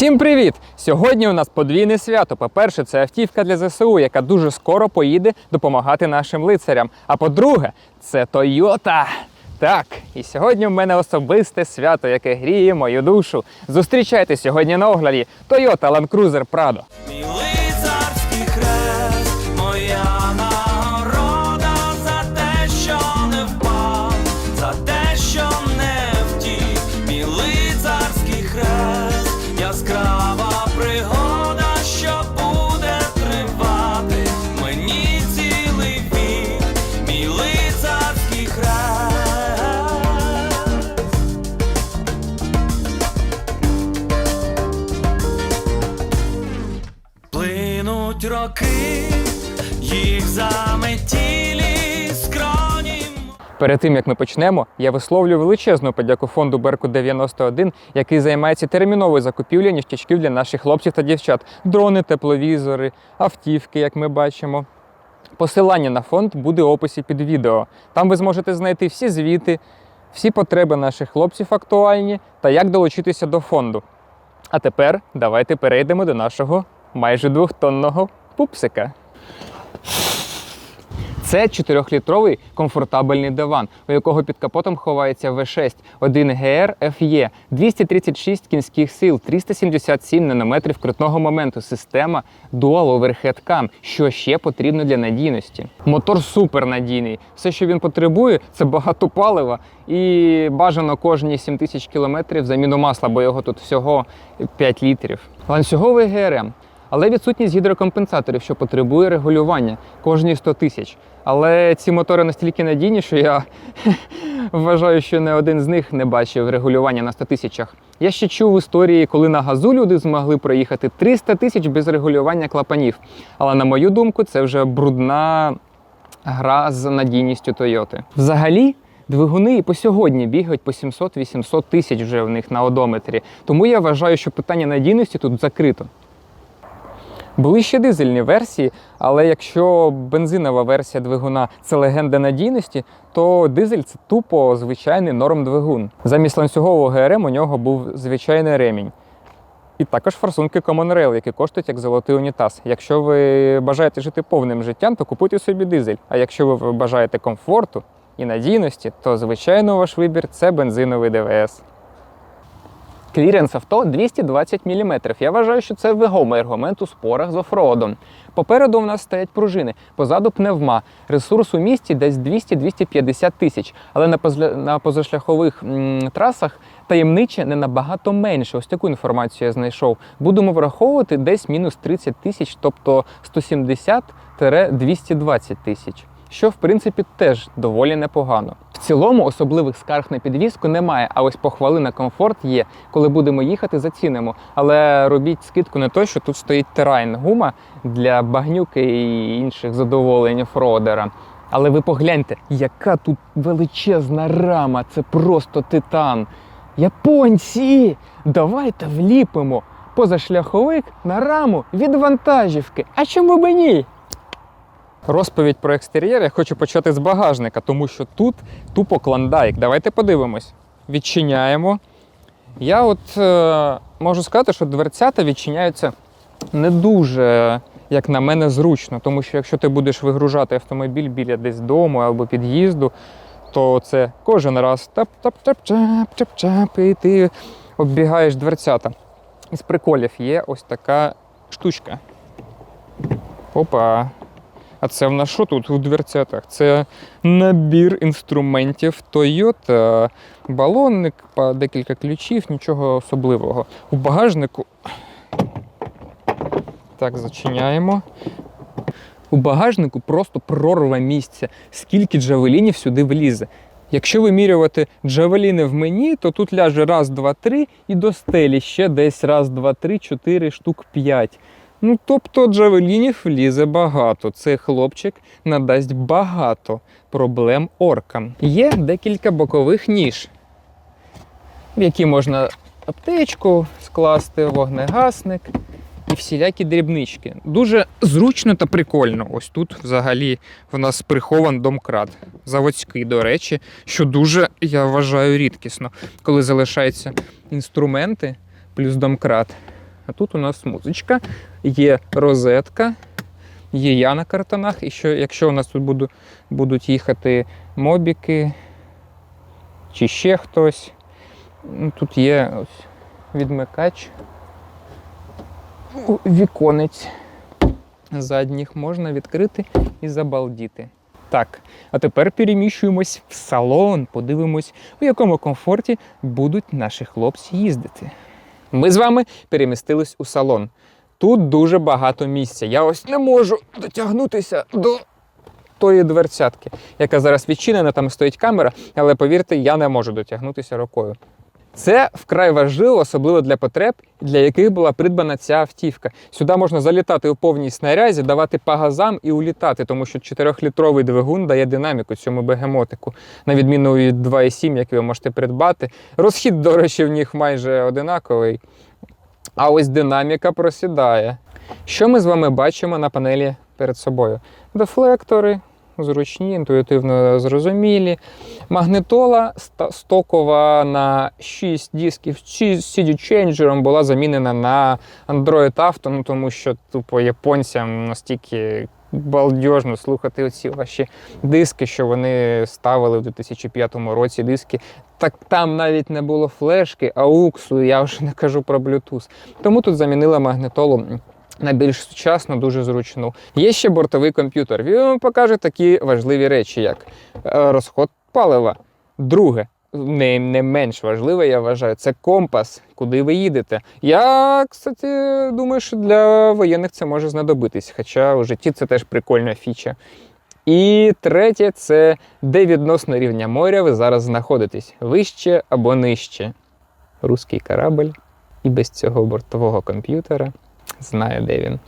Всім привіт! Сьогодні у нас подвійне свято. По-перше, це автівка для ЗСУ, яка дуже скоро поїде допомагати нашим лицарям. А по-друге, це Тойота. Так, і сьогодні в мене особисте свято, яке гріє мою душу. Зустрічайте сьогодні на огляді Toyota Land Cruiser Prado. Перед тим як ми почнемо, я висловлюю величезну подяку фонду Берку 91, який займається терміновою закупівлею ніштячків для наших хлопців та дівчат: дрони, тепловізори, автівки, як ми бачимо. Посилання на фонд буде в описі під відео. Там ви зможете знайти всі звіти, всі потреби наших хлопців актуальні та як долучитися до фонду. А тепер давайте перейдемо до нашого майже двохтонного пупсика. Це 4-літровий комфортабельний диван, у якого під капотом ховається V6, 1 GR FE, 236 кінських сил, 377 нанометрів крутного моменту, система Dual Overhead Cam, що ще потрібно для надійності. Мотор супернадійний. Все, що він потребує, це багато палива і бажано кожні 7 тисяч кілометрів заміну масла, бо його тут всього 5 літрів. Ланцюговий ГРМ але відсутність гідрокомпенсаторів, що потребує регулювання кожні 100 тисяч. Але ці мотори настільки надійні, що я вважаю, що не один з них не бачив регулювання на 100 тисячах. Я ще чув історії, коли на газу люди змогли проїхати 300 тисяч без регулювання клапанів. Але на мою думку, це вже брудна гра з надійністю Тойоти. Взагалі. Двигуни і по сьогодні бігають по 700-800 тисяч вже в них на одометрі. Тому я вважаю, що питання надійності тут закрито. Були ще дизельні версії, але якщо бензинова версія двигуна це легенда надійності, то дизель це тупо звичайний норм двигун. Замість ланцюгового ГРМ у нього був звичайний ремінь. І також форсунки Common Rail, які коштують як золотий унітаз. Якщо ви бажаєте жити повним життям, то купуйте собі дизель. А якщо ви бажаєте комфорту і надійності, то звичайно ваш вибір це бензиновий ДВС. Кліренс авто 220 мм. Я вважаю, що це вагомий аргумент у спорах з офроудом. Попереду у нас стоять пружини, позаду пневма. Ресурс у місті десь 200-250 тисяч. Але на, на позашляхових трасах таємниче не набагато менше. Ось таку інформацію я знайшов. Будемо враховувати десь мінус 30 тисяч, тобто 170-220 тисяч що в принципі теж доволі непогано. В цілому особливих скарг на підвізку немає, а ось похвали на комфорт є. Коли будемо їхати, зацінимо. Але робіть скидку не то, що тут стоїть терайн гума для багнюки і інших задоволень офродера. Але ви погляньте, яка тут величезна рама, це просто титан. Японці! Давайте вліпимо позашляховик на раму від вантажівки. А чому б ні? Розповідь про екстер'єр я хочу почати з багажника, тому що тут тупо клондайк. Давайте подивимось. Відчиняємо. Я от е, можу сказати, що дверцята відчиняються не дуже, як на мене, зручно. Тому що якщо ти будеш вигружати автомобіль біля десь дому або під'їзду, то це кожен раз тап-тап-тап-чап-чап-чап, і ти оббігаєш дверцята. Із приколів є ось така штучка. Опа. А це в нас що тут у дверцятах? Це набір інструментів Toyota, балонник, декілька ключів, нічого особливого. У багажнику. Так, зачиняємо. У багажнику просто прорва місця, скільки джавелінів сюди влізе. Якщо вимірювати джавеліни в мені, то тут ляже раз, два, три і до стелі ще десь раз, два, три, чотири штук п'ять. Ну, тобто джавелінів влізе багато. Цей хлопчик надасть багато проблем оркам. Є декілька бокових ніж, в які можна аптечку скласти, вогнегасник і всілякі дрібнички. Дуже зручно та прикольно. Ось тут взагалі в нас прихован домкрат. Заводський, до речі, що дуже, я вважаю, рідкісно, коли залишаються інструменти плюс домкрат. А тут у нас музичка, є розетка, є я на картонах. І що, якщо у нас тут буду, будуть їхати мобіки чи ще хтось, ну, тут є ось відмикач віконець задніх можна відкрити і забалдіти. Так, а тепер переміщуємось в салон, подивимось, у якому комфорті будуть наші хлопці їздити. Ми з вами перемістились у салон. Тут дуже багато місця. Я ось не можу дотягнутися до тої дверцятки, яка зараз відчинена, там стоїть камера, але повірте, я не можу дотягнутися рукою. Це вкрай важливо, особливо для потреб, для яких була придбана ця автівка. Сюди можна залітати у повній снарязі, давати по газам і улітати, тому що 4-літровий двигун дає динаміку цьому бегемотику, на відміну від 2,7, який ви можете придбати. Розхід, до речі, в них майже одинаковий. А ось динаміка просідає. Що ми з вами бачимо на панелі перед собою? Дефлектори, зручні, інтуїтивно зрозумілі. Магнитола ста- стокова на 6 дисків з CD-ченджером була замінена на Android Auto, ну тому що тупо японцям настільки балдежно слухати оці ваші диски, що вони ставили в 2005 році диски. Так там навіть не було флешки, ауксу, я вже не кажу про Bluetooth. Тому тут замінила магнитолу на більш сучасну, дуже зручну. Є ще бортовий комп'ютер. Він вам покаже такі важливі речі, як е, розход палива. Друге, не, не менш важливе, я вважаю, це компас, куди ви їдете. Я, кстати, думаю, що для воєнних це може знадобитись, хоча у житті це теж прикольна фіча. І третє це де відносно рівня моря ви зараз знаходитесь, вище або нижче. Руський корабль і без цього бортового комп'ютера знає, де він.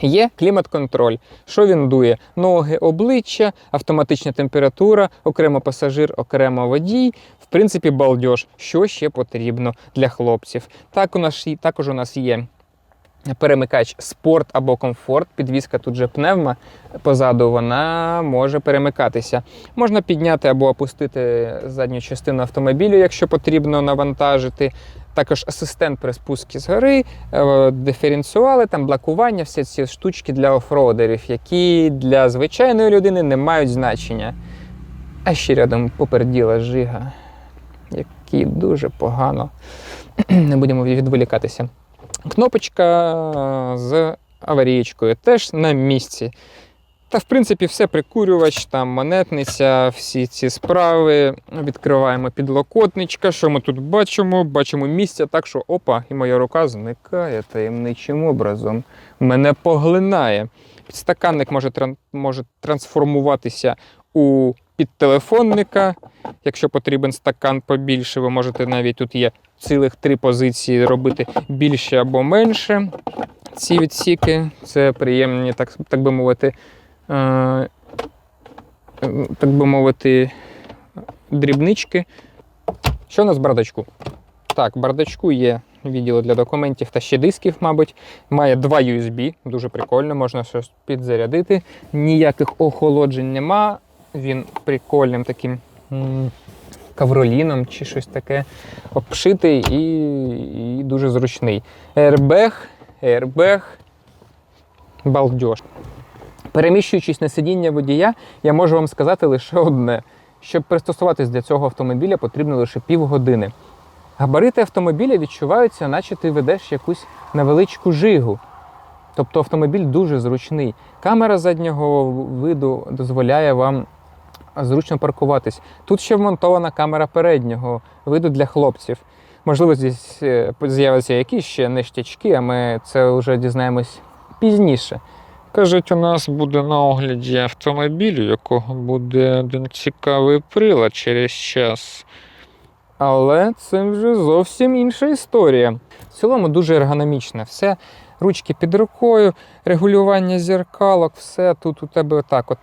Є клімат-контроль. Що він дує? Ноги, обличчя, автоматична температура, окремо пасажир, окремо водій. В принципі, балдеж. Що ще потрібно для хлопців? Так, у нас, також у нас є перемикач спорт або комфорт. Підвізка тут же пневма позаду, вона може перемикатися. Можна підняти або опустити задню частину автомобілю, якщо потрібно навантажити. Також асистент при спуску з гори, е, диференціали, там блокування, всі ці штучки для офроудерів, які для звичайної людини не мають значення. А ще рядом поперділа жига, які дуже погано. Не будемо відволікатися. Кнопочка з аварієчкою теж на місці. Та, в принципі, все прикурювач, там монетниця, всі ці справи. Відкриваємо підлокотничка. Що ми тут бачимо? Бачимо місце так, що опа, і моя рука зникає таємничим образом. Мене поглинає. Підстаканник може, може трансформуватися у підтелефонника. Якщо потрібен стакан побільше, ви можете навіть тут є цілих три позиції робити більше або менше. Ці відсіки це приємні, так, так би мовити, так би мовити, дрібнички. Що у нас в бардачку? Так, в бардачку є відділ для документів та ще дисків, мабуть. Має два USB, дуже прикольно, можна щось підзарядити. Ніяких охолоджень нема. Він прикольним таким кавроліном чи щось таке обшитий і, і дуже зручний. Airbag, airbag, балдеж. Переміщуючись на сидіння водія, я можу вам сказати лише одне: щоб пристосуватись до цього автомобіля, потрібно лише півгодини. Габарити автомобіля відчуваються, наче ти ведеш якусь невеличку жигу. Тобто автомобіль дуже зручний. Камера заднього виду дозволяє вам зручно паркуватись. Тут ще вмонтована камера переднього виду для хлопців. Можливо, здесь е, з'являться якісь ще ништячки, а ми це вже дізнаємось пізніше. Кажуть, у нас буде на огляді автомобіль, у якого буде один цікавий прилад через час. Але це вже зовсім інша історія. В цілому дуже ергономічне. Все, ручки під рукою, регулювання зеркалок, все тут у тебе отак от.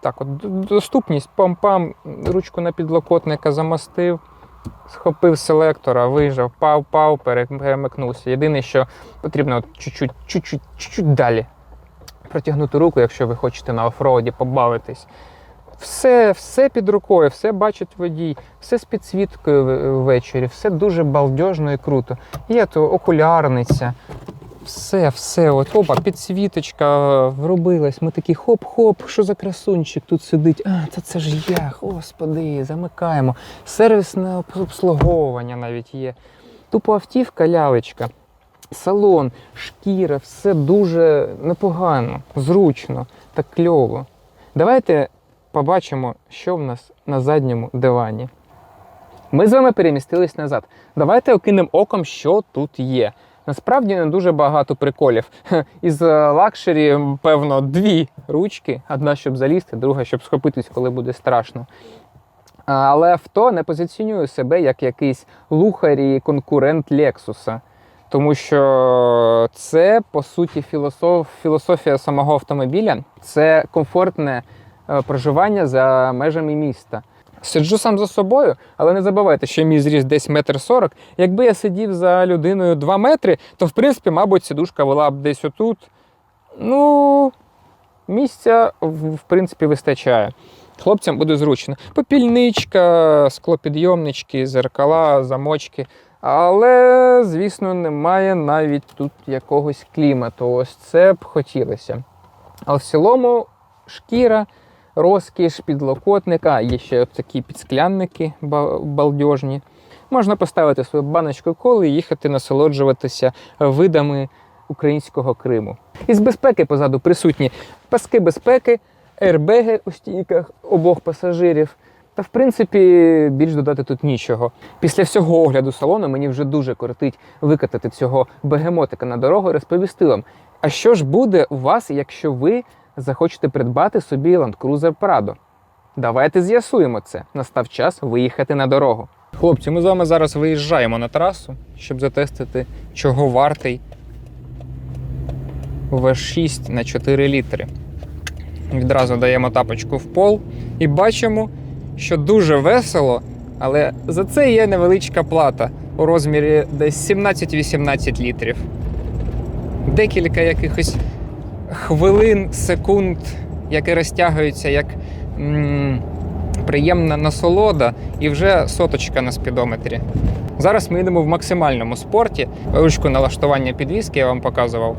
Так, от доступність, пам-пам, ручку на підлокотника замастив, схопив селектора, вижав, пав-пав, перемикнувся. Єдине, що потрібно от чуть-чуть, чуть-чуть, чуть-чуть далі протягнути руку, якщо ви хочете на офроуді побавитись. Все, все під рукою, все бачить водій, все з підсвіткою ввечері, все дуже балдежно і круто. Є то окулярниця. Все, все, от опа, підсвіточка вробилась. Ми такі хоп-хоп, що за красунчик тут сидить. А, та це ж я, господи, замикаємо. Сервісне обслуговування навіть є. Тупо автівка, лялечка, салон, шкіра, все дуже непогано, зручно та кльово. Давайте побачимо, що в нас на задньому дивані. Ми з вами перемістились назад. Давайте окинемо оком, що тут є. Насправді не дуже багато приколів. Із лакшері, певно, дві ручки: одна, щоб залізти, друга, щоб схопитись, коли буде страшно. Але авто не позиціонує себе як якийсь лухар і конкурент Лексуса. Тому що це, по суті, філософ, філософія самого автомобіля це комфортне е, проживання за межами міста. Сиджу сам за собою, але не забувайте, що мій зріст десь метр сорок. Якби я сидів за людиною 2 метри, то в принципі, мабуть, сідушка була б десь отут. Ну, місця в принципі вистачає. Хлопцям буде зручно. Попільничка, склопідйомнички, зеркала, замочки. Але, звісно, немає навіть тут якогось клімату. Ось це б хотілося. А в цілому шкіра, розкіш, підлокотника, є ще такі підсклянники ба- балдежні. Можна поставити свою баночку коли і їхати насолоджуватися видами українського Криму. Із безпеки позаду присутні паски безпеки, ербеги у стійках обох пасажирів. Та в принципі більш додати тут нічого. Після всього огляду салону мені вже дуже кортить викатати цього бегемотика на дорогу і розповісти вам, а що ж буде у вас, якщо ви захочете придбати собі Land Cruiser Prado? Давайте з'ясуємо це. Настав час виїхати на дорогу. Хлопці, ми з вами зараз виїжджаємо на трасу, щоб затестити, чого вартий V6 на 4 літри. Відразу даємо тапочку в пол і бачимо, що дуже весело, але за це є невеличка плата у розмірі десь 17-18 літрів. Декілька якихось хвилин, секунд, які розтягуються як м, приємна насолода, і вже соточка на спідометрі. Зараз ми йдемо в максимальному спорті. Ручку налаштування підвіски я вам показував.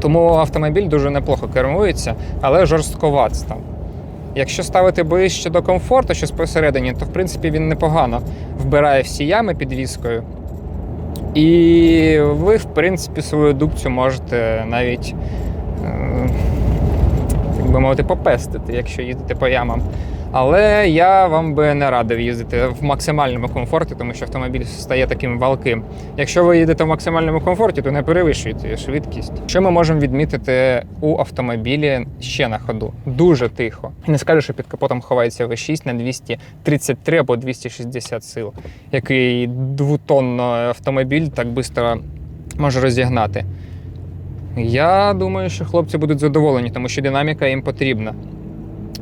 Тому автомобіль дуже неплохо кермується, але жорстковат став. Якщо ставити ближче до комфорту, щось посередині, то в принципі він непогано вбирає всі ями підвіскою. І ви, в принципі, свою дубцю можете навіть, е, як би мовити, попестити, якщо їдете по ямам. Але я вам би не радив їздити в максимальному комфорті, тому що автомобіль стає таким валким. Якщо ви їдете в максимальному комфорті, то не перевищуйте швидкість. Що ми можемо відмітити у автомобілі ще на ходу? Дуже тихо. Не скажу, що під капотом ховається V6 на 233 або 260 сил, який двотонний автомобіль так швидко може розігнати. Я думаю, що хлопці будуть задоволені, тому що динаміка їм потрібна.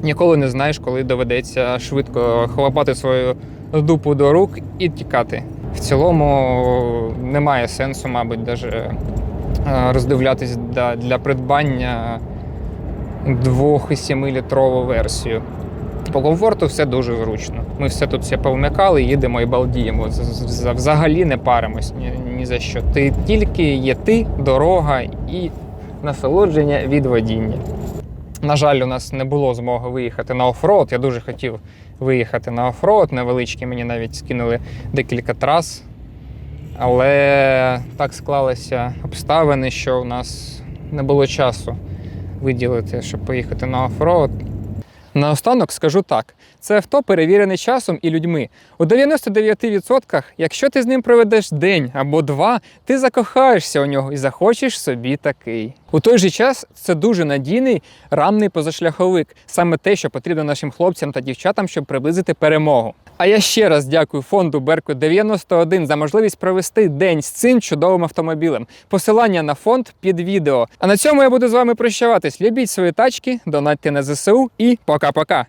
Ніколи не знаєш, коли доведеться швидко хлопати свою дупу до рук і тікати. В цілому немає сенсу, мабуть, даже е, роздивлятись для, придбання 2,7-літрову версію. По комфорту все дуже зручно. Ми все тут все повмикали, їдемо і балдіємо. Взагалі не паримось ні, ні за що. Ти тільки є ти, дорога і насолодження від водіння. На жаль, у нас не було змоги виїхати на оффроуд. Я дуже хотів виїхати на оффроуд. Невеличкі мені навіть скинули декілька трас. Але так склалися обставини, що у нас не було часу виділити, щоб поїхати на оффроуд. Наостанок скажу так: це авто перевірене часом і людьми. У 99%, якщо ти з ним проведеш день або два, ти закохаєшся у нього і захочеш собі такий. У той же час це дуже надійний рамний позашляховик, саме те, що потрібно нашим хлопцям та дівчатам, щоб приблизити перемогу. А я ще раз дякую фонду Беркут 91 за можливість провести день з цим чудовим автомобілем. Посилання на фонд під відео. А на цьому я буду з вами прощаватись. Любіть свої тачки, донатьте на ЗСУ і пока-пока.